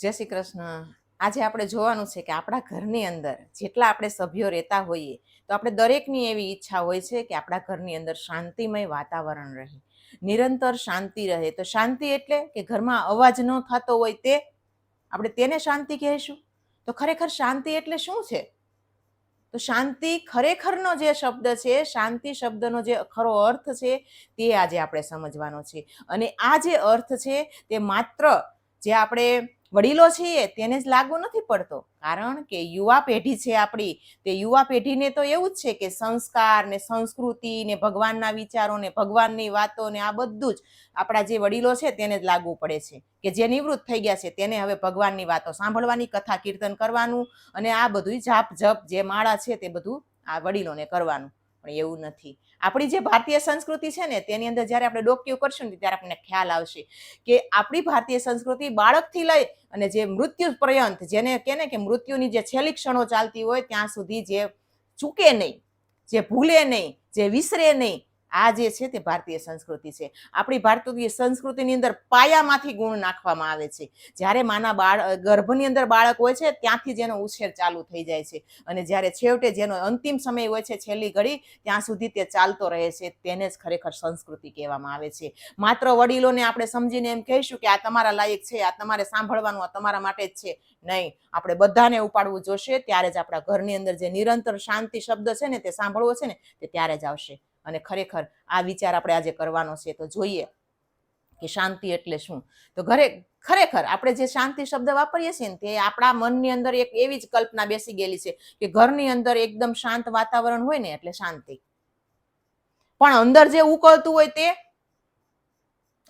જય શ્રી કૃષ્ણ. આજે આપણે જોવાનું છે કે આપણા ઘરની અંદર જેટલા આપણે સભ્યો રહેતા હોઈએ, તો આપણે દરેકની એવી ઈચ્છા હોય છે કે આપણા ઘરની અંદર શાંતિમય વાતાવરણ રહે. નિરંતર શાંતિ રહે. તો શાંતિ એટલે કે ઘરમાં અવાજ ન થતો હોય તે આપણે તેને શાંતિ કહેશું? તો ખરેખર શાંતિ એટલે શું છે? તો શાંતિ ખરેખરનો જે શબ્દ છે, શાંતિ શબ્દનો જે ખરો અર્થ છે, તે આજે આપણે સમજવાનો છે. અને આ જે અર્થ છે, તે માત્ર જે આપણે વડીલો છીએ તેને જ લાગુ નથી પડતો. કારણ કે યુવા પેઢી છે આપણી, તે યુવા પેઢીને તો એવું જ છે કે સંસ્કાર ને સંસ્કૃતિ ને ભગવાનના વિચારો ને ભગવાનની વાતો ને આ બધું જ આપણા જે વડીલો છે તેને જ લાગુ પડે છે કે જે નિવૃત્ત થઈ ગયા છે તેને હવે ભગવાનની વાતો સાંભળવાની, કથા કીર્તન કરવાનું અને આ બધું જાપ જપ જે માળા છે તે બધું આ વડીલોને કરવાનું. પણ એવું નથી. આપણી જે ભારતીય સંસ્કૃતિ છે ને, તેની અંદર જ્યારે આપણે ડોક્યુ કરશું ને, ત્યારે આપણને ખ્યાલ આવશે કે આપણી ભારતીય સંસ્કૃતિ બાળકથી લઈ અને જે મૃત્યુ પર્યંત, જેને કહે કે મૃત્યુની જે છેલ્લી ક્ષણો ચાલતી હોય, ત્યાં સુધી જે ચૂકે નહીં, જે ભૂલે નહીં, જે વિસરે નહીં આ જે છે તે ભારતીય સંસ્કૃતિ છે. આપણી ભારતીય સંસ્કૃતિની અંદર પાયામાંથી ગુણ નાખવામાં આવે છે. જ્યારે માના બાળ ગર્ભની અંદર બાળક હોય છે, ત્યાંથી જેનો ઉછેર ચાલુ થઈ જાય છે. અને જ્યારે છેવટે જેનો અંતિમ સમય હોય છે, છેલ્લી ઘડી, ત્યાં સુધી તે ચાલતો રહે છે. તેને જ ખરેખર સંસ્કૃતિ કહેવામાં આવે છે. માત્ર વડીલોને આપણે સમજીને એમ કહીશું કે આ તમારા લાયક છે, આ તમારે સાંભળવાનું, આ તમારા માટે જ છે. નહીં, આપણે બધાને ઉપાડવું જોશે, ત્યારે જ આપણા ઘરની અંદર જે નિરંતર શાંતિ શબ્દ છે ને તે સાંભળવો છે ને, તે ત્યારે જ આવશે. અને ખરેખર આ વિચાર આપણે આજે કરવાનો છે. તો જોઈએ કે શાંતિ એટલે શું? તો ઘરે, ખરેખર આપણે જે શાંતિ શબ્દ વાપરીએ છીએ ને તે આપણા મનની અંદર એક એવી જ કલ્પના બેસી ગયેલી છે કે ઘરની અંદર એકદમ શાંત વાતાવરણ હોય ને એટલે શાંતિ. પણ અંદર જે ઉકળતું હોય તે,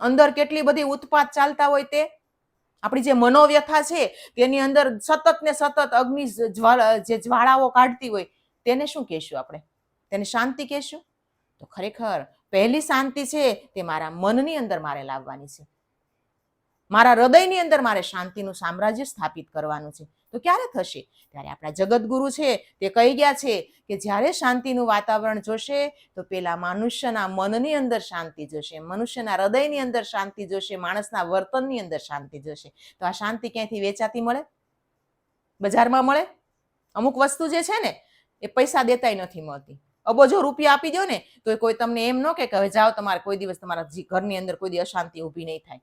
અંદર કેટલી બધી ઉત્પાત ચાલતા હોય તે, આપણી જે મનોવ્યથા છે તેની અંદર સતત ને સતત અગ્નિ જે જ્વાળાઓ કાઢતી હોય, તેને શું કહેશું આપણે? તેને શાંતિ કહેશું? તો ખરેખર પહેલી શાંતિ છે તે મારા મનની અંદર મારે લાવવાની છે. મારા હૃદયની અંદર મારે શાંતિનું સામ્રાજ્ય સ્થાપિત કરવાનું છે. તો ક્યારે થશે? ત્યારે આપણા જગતગુરુ છે તે કહી ગયા છે કે જ્યારે શાંતિનું વાતાવરણ જોશે, તો પેલા મનુષ્યના મનની અંદર શાંતિ જોશે, મનુષ્યના હૃદયની અંદર શાંતિ જોશે, માણસના વર્તનની અંદર શાંતિ જોશે. તો આ શાંતિ ક્યાંથી વેચાતી મળે? બજારમાં મળે? અમુક વસ્તુ જે છે ને, એ પૈસા દેતાય નથી મળતી. અબોજો રૂપિયા આપી દો ને તો કોઈ તમને એમ ન કે હવે જાઓ તમારે કોઈ દિવસ તમારા ઘરની અંદર કોઈ દિવસ અશાંતિ ઊભી નહીં થાય.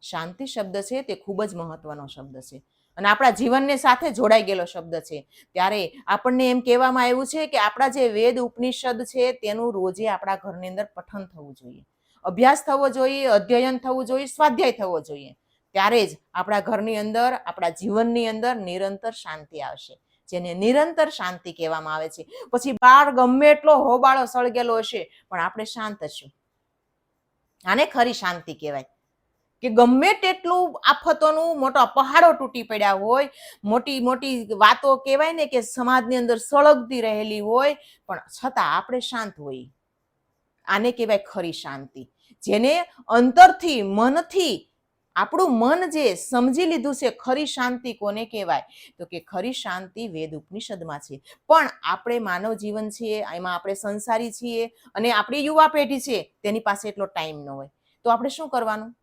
શાંતિ શબ્દ છે તે ખૂબ જ મહત્વનો શબ્દ છે. અને આપણા જીવનને સાથે જોડાઈ ગયેલો શબ્દ છે. ત્યારે આપણને એમ કહેવામાં આવ્યું છે કે આપણા જે વેદ ઉપનિષદ છે તેનું રોજે આપણા ઘરની અંદર પઠન થવું જોઈએ. અભ્યાસ થવો જોઈએ, અધ્યયન થવું જોઈએ, સ્વાધ્યાય થવો જોઈએ. ત્યારે જ આપણા ઘરની અંદર, આપણા જીવનની અંદર નિરંતર શાંતિ આવશે. જેને નિરંતર શાંતિ કહેવામાં આવે છે. પછી બાળ ગમે એટલો હોબાળો સળગેલો હશે, પણ આપણે શાંત છું. આને ખરી શાંતિ કહેવાય. કે ગમે તેટલું આફતોનું મોટા પહાડો તૂટી પડ્યા હોય, મોટી મોટી વાતો કહેવાય ને કે સમાજની અંદર સળગતી રહેલી હોય, પણ છતાં આપણે શાંત હોઈએ. આને કહેવાય ખરી શાંતિ. જેને અંતરથી મનથી આપણું મન જે સમજી લીધું છે ખરી શાંતિ કોને કહેવાય? તો કે ખરી શાંતિ વેદ ઉપનિષદમાં છે. પણ આપણે માનવ જીવન છીએ, એમાં આપણે સંસારી છીએ અને આપણી યુવા પેઢી છે, તેની પાસે એટલો ટાઈમ ન હોય. તો આપણે શું કરવાનું?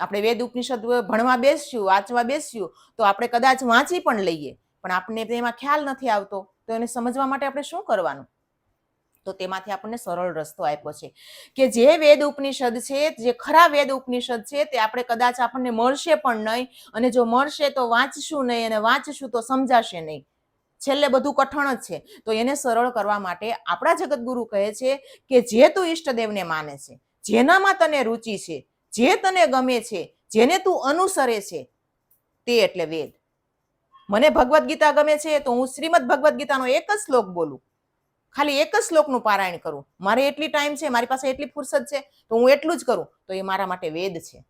આપણે વેદ ઉપનિષદ ભણવા બેસ્યું વાંચવા બેસ્યું તો આપણે કદાચ વાંચી પણ લઈએ. પણ આપણને તેમાં ખ્યાલ નથી આવતો. તો એને સમજવા માટે આપણે શું કરવાનું? તો તેમાંથી આપણને સરળ રસ્તો આપ્યો છે. કે જે વેદ ઉપનિષદ છે, જે ખરા વેદ ઉપનિષદ છે, તે આપણે કદાચ આપણને મળશે પણ નહીં અને જો મળશે તો વાંચશું નહીં અને વાંચશું તો સમજાશે નહીં. છેલ્લે બધું કઠણ જ છે. તો એને સરળ કરવા માટે આપણા જગતગુરુ કહે છે કે જે તું ઈષ્ટદેવને માને છે, જેનામાં તને રુચિ છે, જે તને ગમે છે, જેને તું અનુસરે છે, તે એટલે વેદ. મને ભગવદ્ ગીતા ગમે છે તો હું શ્રીમદ ભગવદ્ ગીતાનો એક જ શ્લોક બોલું. ખાલી એક જ શ્લોકનું પારાયણ કરું. મારે એટલી ટાઈમ છે, મારી પાસે એટલી ફુરસદ છે, તો હું એટલું જ કરું, તો એ મારા માટે વેદ છે.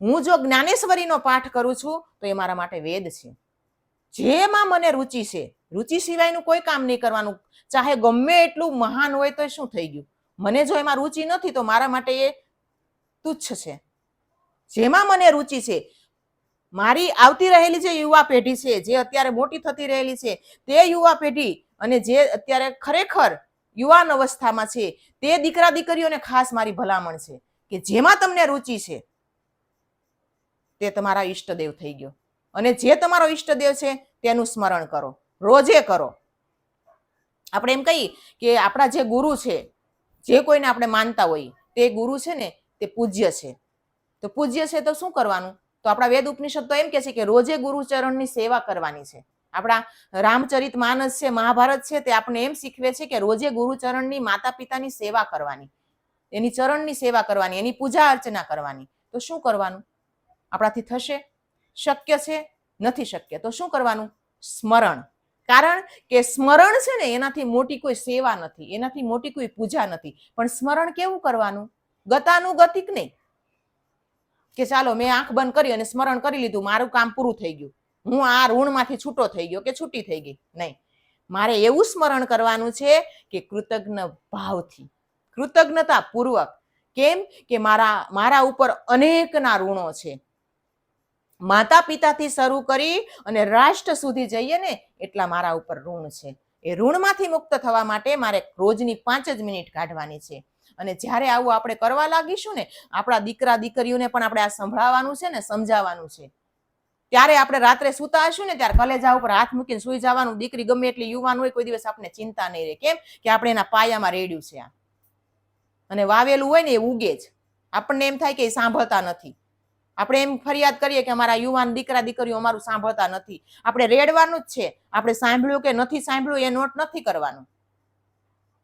હું જો જ્ઞાનેશ્વરીનો પાઠ કરું છું, તો એ મારા માટે વેદ છે. જેમાં મને રુચિ છે, રુચિ સિવાયનું કોઈ કામ નહીં કરવાનું. ચાહે ગમે એટલું મહાન હોય તો શું થઈ ગયું? મને જો એમાં રુચિ નથી, તો મારા માટે એ તુચ્છ છે. જેમાં મને રુચિ છે, મારી આવતી રહેલી જે યુવા પેઢી છે, જે અત્યારે મોટી થતી રહેલી છે, તે યુવા પેઢી અને જે અત્યારે ખરેખર યુવાન અવસ્થામાં છે, તે દીકરા દીકરીઓને ખાસ મારી ભલામણ છે કે જેમાં તમને રુચિ છે, તે તમારા ઈષ્ટદેવ થઈ ગયો. અને જે તમારો ઈષ્ટદેવ છે, તેનું સ્મરણ કરો. રોજે કરો. આપણે એમ કહીએ કે આપણા જે ગુરુ છે, જે કોઈને આપણે માનતા હોઈએ તે ગુરુ છે ને, તે પૂજ્ય છે. તો પૂજ્ય છે તો શું કરવાનું? તો આપણા વેદ ઉપનિષદ તો એમ કે છે કે રોજે ગુરુચરણની સેવા કરવાની છે. આપણા રામચરિત માનસ છે, મહાભારત છે, તે આપણે એમ શીખવે છે કે રોજે ગુરુચરણની માતા પિતાની સેવા કરવાની. એની ચરણની સેવા કરવાની, એની પૂજા અર્ચના કરવાની. તો શું કરવાનું? આપણાથી થશે? શક્ય છે? નથી શક્ય. તો શું કરવાનું? સ્મરણ. કારણ કે સ્મરણ છે ને, એનાથી મોટી કોઈ સેવા નથી, એનાથી મોટી કોઈ પૂજા નથી. પણ સ્મરણ કેવું કરવાનું? ગતાનુગતિક નહીં. કે ચાલો, મેં આંખ બંધ કરી અને સ્મરણ કરી લીધું, મારું કામ પૂરું થઈ ગયું. હું આ ઋણમાંથી છૂટો થઈ ગયો કે છૂટી થઈ ગઈ? નહીં. મારે એવું સ્મરણ કરવાનું છે કે કૃતજ્ઞ ભાવથી કૃતજ્ઞતા પૂર્વક કેમ કે મારા મારા ઉપર અનેકના ઋણો છે. માતા પિતાથી શરૂ કરી અને રાષ્ટ્ર સુધી જઈએ ને એટલા મારા ઉપર ઋણ છે. એ ઋણમાંથી મુક્ત થવા માટે મારે રોજની પાંચ જ મિનિટ કાઢવાની છે. અને જ્યારે આવું આપણે કરવા લાગીશું ને, આપણા દીકરા દીકરીઓને પણ આપણે આ સંભળાવવાનું છે ને, સમજાવવાનું છે. ત્યારે આપણે રાત્રે સૂતા હશું ને ત્યારે કલેજા ઉપર હાથ મૂકીને સુઈ જવાનું. દીકરી ગમે એટલી યુવાન હોય, કોઈ દિવસ આપણે ચિંતા નહીં રહે. કેમ કે આપણે એના પાયામાં રેડ્યું છે આ. અને વાવેલું હોય ને એ ઉગે જ. આપણને એમ થાય કે એ સાંભળતા નથી. આપણે એમ ફરિયાદ કરીએ કે અમારા યુવાન દીકરા દીકરીઓ અમારું સાંભળતા નથી. આપણે રેડવાનું જ છે. આપણે સાંભળ્યું કે નથી સાંભળ્યું એ નોટ નથી કરવાનું.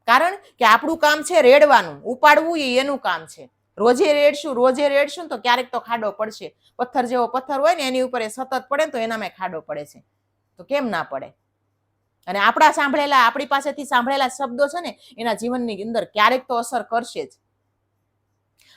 કારણ કે આપણું કામ છે રેડવાનું. ઉપાડવું એ એનું કામ છે. રોજે રેડશું રોજે રેડશું તો ક્યારેક તો ખાડો પડશે. પથ્થર જેવો પથ્થર હોય ને એની ઉપર એ સતત પડે ને તો એનામાં ખાડો પડે છે. તો કેમ ના પડે? અને આપણા સાંભળેલા, આપણી પાસેથી સાંભળેલા શબ્દો છે ને, એના જીવનની અંદર ક્યારેક તો અસર કરશે જ.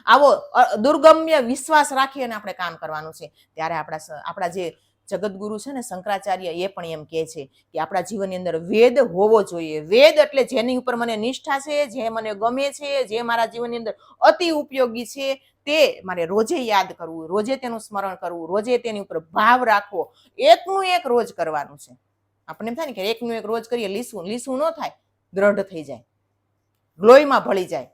આવો દુર્ગમ્ય વિશ્વાસ રાખી અને આપણે કામ કરવાનું છે. ત્યારે આપણા આપણા જે જગતગુરુ છે ને શંકરાચાર્ય એ પણ એમ કહે છે કે આપણા જીવનની અંદર વેદ હોવો જોઈએ. વેદ એટલે જેની ઉપર મને નિષ્ઠા છે, જે મને ગમે છે, જે મારા જીવનની અંદર અતિ ઉપયોગી છે, તે મારે રોજે યાદ કરવું, રોજે તેનું સ્મરણ કરવું, રોજે તેની ઉપર ભાવ રાખવો, એકનું એક રોજ કરવાનું છે. આપણે એમ થાય ને કે એકનું એક રોજ કરીએ, લીસું લીસું ન થાય, દ્રઢ થઈ જાય. લોહીમાં ભળી જાય.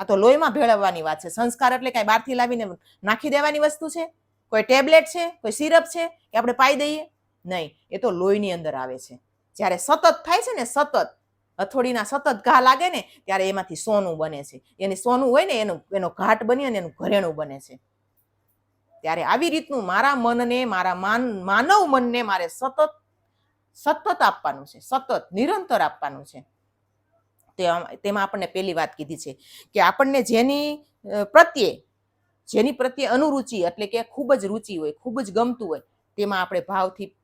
આ તો લોહીમાં ભેળવવાની વાત છે. સંસ્કાર એટલે કાંઈ બહારથી લાવીને નાખી દેવાની વસ્તુ છે? કોઈ ટેબ્લેટ છે, કોઈ સિરપ છે કે આપણે પાઈ દઈએ? નહીં, એ તો લોહીની અંદર આવે છે. જ્યારે સતત થાય છે ને, સતત, હથોડીના સતત ઘા લાગે ને, ત્યારે એમાંથી સોનું બને છે. એની સોનું હોય ને, એનું, એનો ઘાટ બની અને એનું ઘરેણું બને છે. ત્યારે આવી રીતનું મારા મનને, મારા માન, માનવ મનને મારે સતત સતત આપવાનું છે, સતત, નિરંતર આપવાનું છે. તેમાં આપણને પહેલી વાત કીધી છે કે આપણને જેની પ્રત્યે જેની પ્રત્યે અનુરુચિ એટલે કે ખૂબ જ રુચિ હોય, ખૂબ જ ગમતું હોય, તેમાં આપણે ભાવથી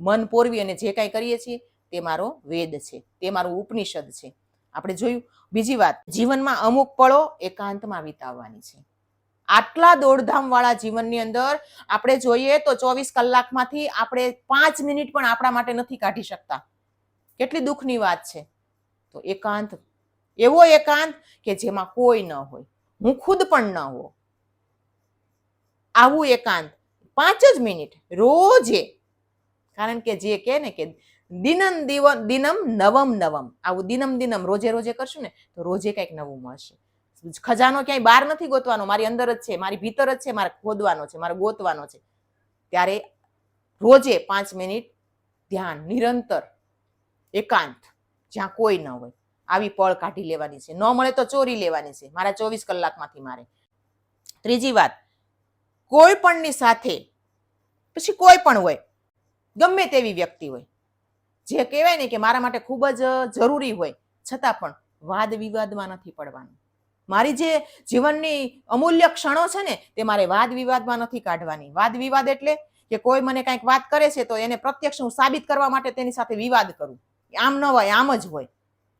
મન પોરવી અને જે કાંઈ કરીએ છીએ તે મારો વેદ છે, તે મારું ઉપનિષદ છે. આપણે જોયું, બીજી વાત, જીવનમાં અમુક પળો એકાંતમાં વિતાવવાની છે. આટલા દોડધામ વાળા જીવનની અંદર આપણે જોઈએ તો ચોવીસ કલાકમાંથી આપણે પાંચ મિનિટ પણ આપણા માટે નથી કાઢી શકતા. કેટલી દુઃખની વાત છે. તો એકાંત, એવો એકાંત કે જેમાં કોઈ ન હોય. હું ખુદ પણ ન હો આવું એકાંત. પાંચ જ મિનિટ, રોજે. કારણ કે જે કહે ને કે દિનમ દિવ, દિનમ નવમ નવમ. આવું દિનમ દિનમ રોજે રોજે કરશું ને, તો રોજે કંઈક નવું મળશે. ખજાનો ક્યાંય બહાર નથી ગોતવાનો, મારી અંદર જ છે, મારી ભીતર જ છે, મારે ખોદવાનો છે, મારે ગોતવાનો છે. ત્યારે રોજે પાંચ મિનિટ ધ્યાન, નિરંતર, એકાંત. જ્યાં કોઈ ન હોય. આવી પળ કાઢી લેવાની છે. ન મળે તો ચોરી લેવાની છે. મારા ચોવીસ કલાકમાંથી મારે. ત્રીજી વાત કોઈ પણની સાથે, પછી કોઈ પણ હોય, ગમે તેવી વ્યક્તિ હોય. જે કહેવાય ને કે મારા માટે ખૂબ જ જરૂરી હોય, છતાં પણ વાદ વિવાદમાં નથી પડવાનું. મારી જે જીવનની અમૂલ્ય ક્ષણો છે ને, તે મારે વાદ વિવાદમાં નથી કાઢવાની. વાદ વિવાદ એટલે કે કોઈ મને કંઈક વાત કરે છે તો એને પ્રત્યક્ષ હું સાબિત કરવા માટે તેની સાથે વિવાદ કરું. આમ ન હોય, આમ જ હોય.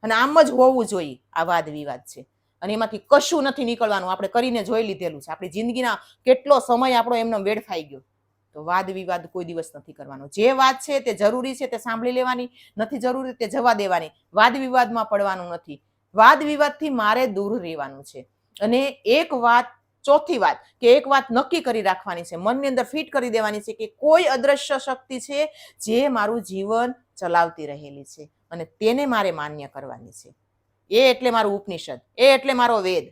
અને આમ જ હોવું જોઈએ આ વાદ વિવાદ છે. અને એમાંથી કશું નથી નીકળવાનું. આપણે કરીને જોઈ લીધેલું છે. આપણી જિંદગીના કેટલો સમય આપણો એમનો વેડફાઈ ગયો. તો વાદ વિવાદ કોઈ દિવસ નથી કરવાનો. જે વાત છે તે જરૂરી છે તે સાંભળી લેવાની, નથી જરૂરી તે જવા દેવાની. વાદ વિવાદમાં પડવાનું નથી. વાદ વિવાદથી મારે દૂર રહેવાનું છે. અને એક વાત, ચોથી વાત, કે એક વાત નક્કી કરી રાખવાની છે, મનની અંદર ફિટ કરી દેવાની છે કે કોઈ અદ્રશ્ય શક્તિ છે જે મારું જીવન ચલાવતી રહેલી છે અને તેને મારે માન્ય કરવાની છે. એ એટલે મારું ઉપનિષદ, એ એટલે મારો વેદ.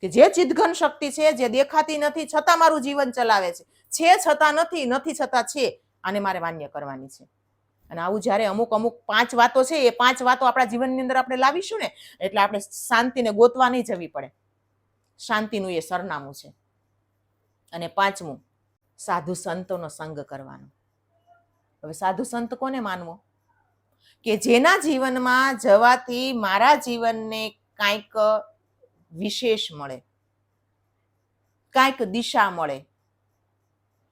કે જે ચિદઘન શક્તિ છે, જે દેખાતી નથી, છતાં મારું જીવન ચલાવે છે. છે છતાં નથી નથી છતાં છે, આને મારે માન્ય કરવાની છે. અને આવું જ્યારે અમુક અમુક પાંચ વાતો છે, એ પાંચ વાતો આપણા જીવનની અંદર આપણે લાવીશું ને, એટલે આપણે શાંતિને ગોતવા નહીં જવી પડે. શાંતિનું એ સરનામું છે. અને પાંચમું, સાધુ સંતોનો સંગ કરવાનો. હવે સાધુ સંત કોને માનવો? કે જેના જીવનમાં જવાથી મારા જીવનને કાંઈક વિશેષ મળે, કાંઈક દિશા મળે.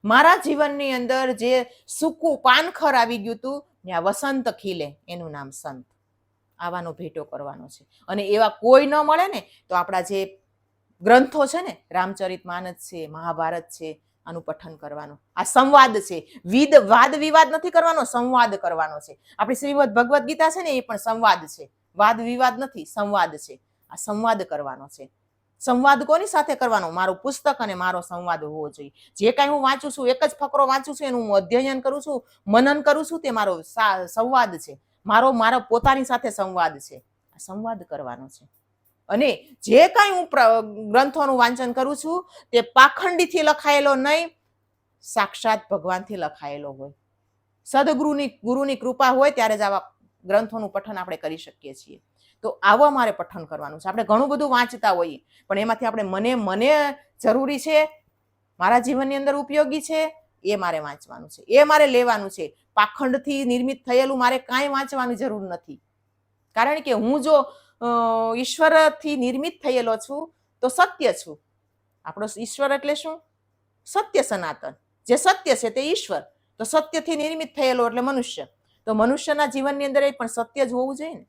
મારા જીવનની અંદર જે સૂકું પાનખર આવી ગયું હતું ત્યાં વસંત ખીલે, એનું નામ સંત. આવવાનો ભેટો કરવાનો છે. અને એવા કોઈ ન મળે ને તો આપણા જે ગ્રંથો છે ને રામચરિત માનસ છે, મહાભારત છે આનું પઠન કરવાનું. આ સંવાદ છે. વિદ, વાદ વિવાદ નથી કરવાનો, સંવાદ કરવાનો છે. આપણી શ્રીમદ ભગવદ્ ગીતા છે ને, એ પણ સંવાદ છે. વાદ વિવાદ નથી, સંવાદ છે. આ સંવાદ કરવાનો છે. સંવાદ કોની સાથે કરવાનો? મારું પુસ્તક અને મારો સંવાદ હોવો જોઈએ. જે કાંઈ હું વાંચું છું, એક જ ફકરો વાંચું છું, એનું હું અધ્યયન કરું છું, મનન કરું છું, તે મારો સંવાદ છે. મારો મારો પોતાની સાથે સંવાદ છે. આ સંવાદ કરવાનો છે. અને જે કાંઈ હું ગ્રંથોનું વાંચન કરું છું, તે પાખંડીથી લખાયેલો નહીં, સાક્ષાત ભગવાનથી લખાયેલો હોય. સદગુરુની, ગુરુની કૃપા હોય ત્યારે જ આવા ગ્રંથોનું પઠન આપણે કરી શકીએ છીએ. તો આવો મારે પઠન કરવાનું છે. આપણે ઘણું બધું વાંચતા હોઈએ, પણ એમાંથી આપણે મને મને જરૂરી છે, મારા જીવનની અંદર ઉપયોગી છે, એ મારે વાંચવાનું છે. એ મારે લેવાનું છે. પાખંડથી નિર્મિત થયેલું મારે કાંઈ વાંચવાની જરૂર નથી. કારણ કે હું જો ઈશ્વરથી નિર્મિત થયેલો છું, તો સત્ય છું. આપણો ઈશ્વર એટલે શું? સત્ય સનાતન. જે સત્ય છે તે ઈશ્વર. તો સત્યથી નિર્મિત થયેલો એટલે મનુષ્ય. તો મનુષ્યના જીવનની અંદર એ પણ સત્ય જ હોવું જોઈએ ને?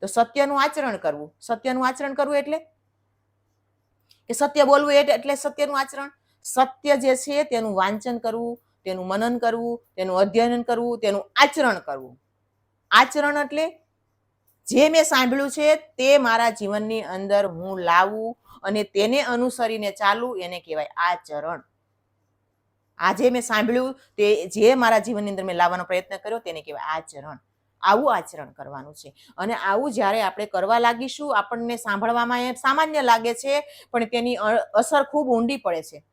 તો સત્યનું આચરણ કરવું. સત્યનું આચરણ કરવું એટલે? કે સત્ય બોલવું એટલે એટલે સત્યનું આચરણ? સત્ય જે છે તેનું વાંચન કરવું, તેનું મનન કરવું, તેનું અધ્યયન કરવું, તેનું આચરણ કરવું. આચરણ એટલે જે મેં સાંભળ્યું છે તે મારા જીવનની અંદર હું લાવું અને તેને અનુસરીને ચાલવું એને કહેવાય આચરણ આજે મેં સાંભળ્યું તે જે મારા જીવનની અંદર મેં લાવવાનો પ્રયત્ન કર્યો તેને કહેવાય આચરણ આવું આચરણ કરવાનું છે. અને આવું જ્યારે આપણે કરવા લાગીશું, આપણને સાંભળવામાં એ સામાન્ય લાગે છે, પણ તેની અસર ખૂબ ઊંડી પડે છે.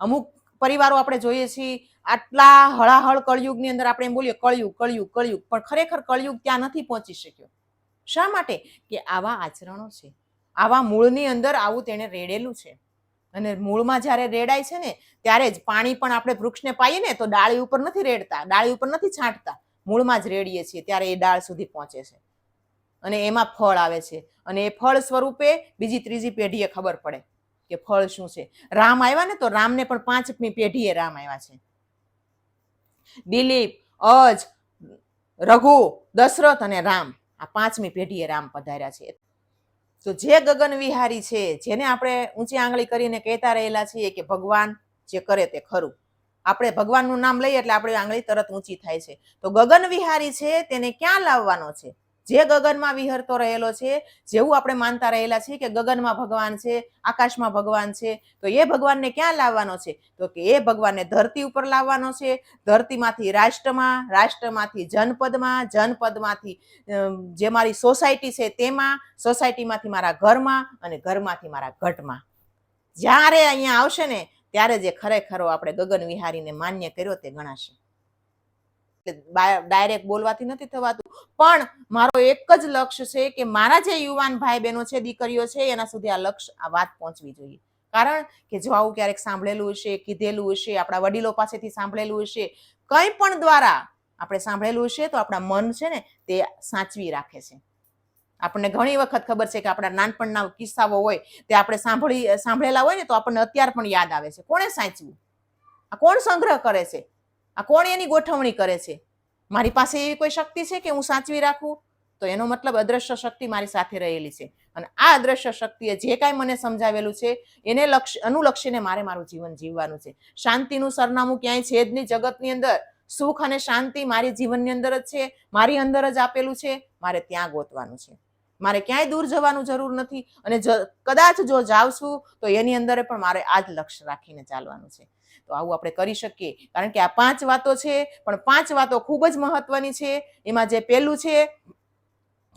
અમુક પરિવારો આપણે જોઈએ છીએ, આટલા હળાહળ કળયુગની અંદર આપણે એમ બોલીએ, કળયુગ કળયુગ કળયુગ, પણ ખરેખર કળયુગ ત્યાં નથી પહોંચી શક્યો. શા માટે? કે આવા આચરણો છે. આવા મૂળની અંદર આવું તેણે રેડેલું છે. અને મૂળમાં જ્યારે રેડાય છે ને, ત્યારે જ પાણી પણ આપણે વૃક્ષને પાઈએ ને, તો ડાળી ઉપર નથી રેડતા, ડાળી ઉપર નથી છાંટતા. મૂળમાં જ રેડીએ છીએ, ત્યારે એ ડાળ સુધી પહોંચે છે. અને એમાં ફળ આવે છે. અને એ ફળ સ્વરૂપે બીજી ત્રીજી પેઢીએ ખબર પડે કે ફળ શું છે. રામ આવ્યા ને, તો રામને પણ પાંચમી પેઢીએ રામ આવ્યા છે. દિલીપ, અજ, રઘુ, દશરથ અને રામ. આ પાંચમી પેઢીએ રામ પધાર્યા છે. તો જે ગગન વિહારી છે, જેને આપણે ઊંચી આંગળી કરીને કહેતા રહેલા છીએ કે ભગવાન જે કરે તે ખરું. આપણે ભગવાનનું નામ લઈએ એટલે આપણી આંગળી તરત ઊંચી થાય છે. તો ગગન વિહારી છે, તેને ક્યાં લાવવાનો છે? જે ગગનમાં વિહરતો રહેલો છે, જેવું આપણે માનતા રહેલા છીએ કે ગગનમાં ભગવાન છે, આકાશમાં ભગવાન છે, તો એ ભગવાનને ક્યાં લાવવાનો છે? તો કે એ ભગવાનને ધરતી ઉપર લાવવાનો છે. ધરતીમાંથી રાષ્ટ્રમાં, રાષ્ટ્રમાંથી જનપદમાં, જનપદમાંથી જે મારી સોસાયટી છે તેમાં, સોસાયટીમાંથી મારા ઘરમાં અને ઘરમાંથી મારા ઘટમાં. જ્યારે અહીંયા આવશે ને, ત્યારે જે ખરેખરો આપણે ગગન વિહારીને માન્ય કર્યો તે ગણાશે. ડાયરેક્ટ બોલવાથી નથી થવાતું. પણ મારો એક જ લક્ષ્ય છે કે મારા જે યુવાન ભાઈ બહેનો છે, દીકરીઓ છે, એના સુધી આ લક્ષ્ય, આ વાત પહોંચવી જોઈએ. કારણ કે જો આવું ક્યારેક સાંભળેલું હશે, કીધેલું હશે, આપણા વડીલો પાસેથી સાંભળેલું હશે, કંઈ પણ દ્વારા આપણે સાંભળેલું હશે, તો આપણા મન છે ને તે સાચવી રાખે છે. આપણને ઘણી વખત ખબર છે કે આપણા નાનપણના કિસ્સાઓ હોય, તે આપણે સાંભળી, સાંભળેલા હોય ને, તો આપણને અત્યાર પણ યાદ આવે છે. કોણે સાચવું? આ કોણ સંગ્રહ કરે છે? આ કોણ એની ગોઠવણી કરે છે? મારી પાસે એવી કોઈ શક્તિ છે કે હું સાચવી રાખું? તો એનો મતલબ અદ્રશ્ય શક્તિ મારી સાથે રહેલી છે. અને આ અદ્રશ્ય શક્તિએ જે કાંઈ મને સમજાવેલું છે, એને લક્ષ, અનુલક્ષીને મારે મારું જીવન જીવવાનું છે. શાંતિનું સરનામું ક્યાંય છે જ નહીં જગતની અંદર. સુખ અને શાંતિ મારી જીવનની અંદર જ છે, મારી અંદર જ આપેલું છે, મારે ત્યાં ગોતવાનું છે. મારે ક્યાંય દૂર જવાનું જરૂર નથી અને કદાચ જો જાઉં છું, તો એની અંદર પણ મારે આ જ લક્ષ્ય રાખીને ચાલવાનું છે. તો આવું આપણે કરી શકીએ. કારણ કે આ પાંચ વાતો છે, પણ પાંચ વાતો ખૂબ જ મહત્વની છે. એમાં જે પહેલું છે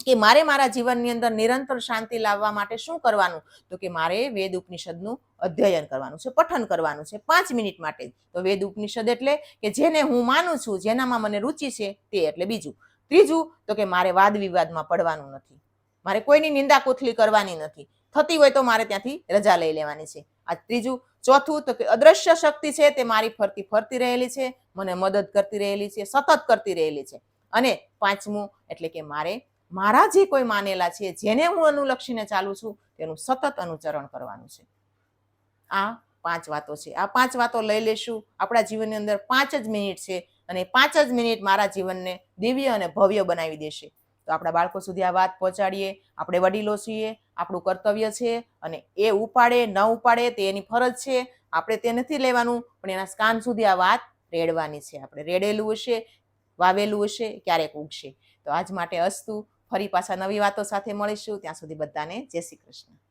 કે મારે મારા જીવનની અંદર નિરંતર શાંતિ લાવવા માટે શું કરવાનું? તો કે મારે વેદ ઉપનિષદનું અધ્યયન કરવાનું છે, પઠન કરવાનું છે, પાંચ મિનિટ માટે. તો વેદ ઉપનિષદ એટલે કે જેને હું માનું છું, જેનામાં મને રુચિ છે તે એટલે બીજું. ત્રીજું, તો કે મારે વાદ વિવાદમાં પડવાનું નથી. મારે કોઈની નિંદા કોથલી કરવાની નથી. થતી હોય તો મારે ત્યાંથી રજા લઈ લેવાની છે. આ ત્રીજું ચોથું તો કે અદ્રશ્ય શક્તિ છે તે મારી ફરતી ફરતી રહેલી છે, મને મદદ કરતી રહેલી છે, સતત કરતી રહેલી છે. અને પાંચમું એટલે કે મારે મારા જે કોઈ માનેલા છે, જેને હું અનુલક્ષીને ચાલું છું, તેનું સતત અનુચરણ કરવાનું છે. આ પાંચ વાતો છે. આ પાંચ વાતો લઈ લેશું. આપણા જીવનની અંદર પાંચ જ મિનિટ છે અને પાંચ જ મિનિટ મારા જીવનને દિવ્ય અને ભવ્ય બનાવી દેશે. તો આપણા બાળકો સુધી આ વાત પહોંચાડીએ, આપણે વડીલો છીએ, આપણું કર્તવ્ય છે અને એ ઉપાડે, ન ઉપાડે તે એની ફરજ છે. આપણે તે નથી લેવાનું, પણ એના કાન સુધી આ વાત રેડવાની છે. આપણે રેડેલું હશે, વાવેલું હશે, ક્યારેક ઉગશે. તો આજ માટે અસ્તુ. ફરી પાછા નવી વાતો સાથે મળીશું. ત્યાં સુધી બધાને જય શ્રી કૃષ્ણ.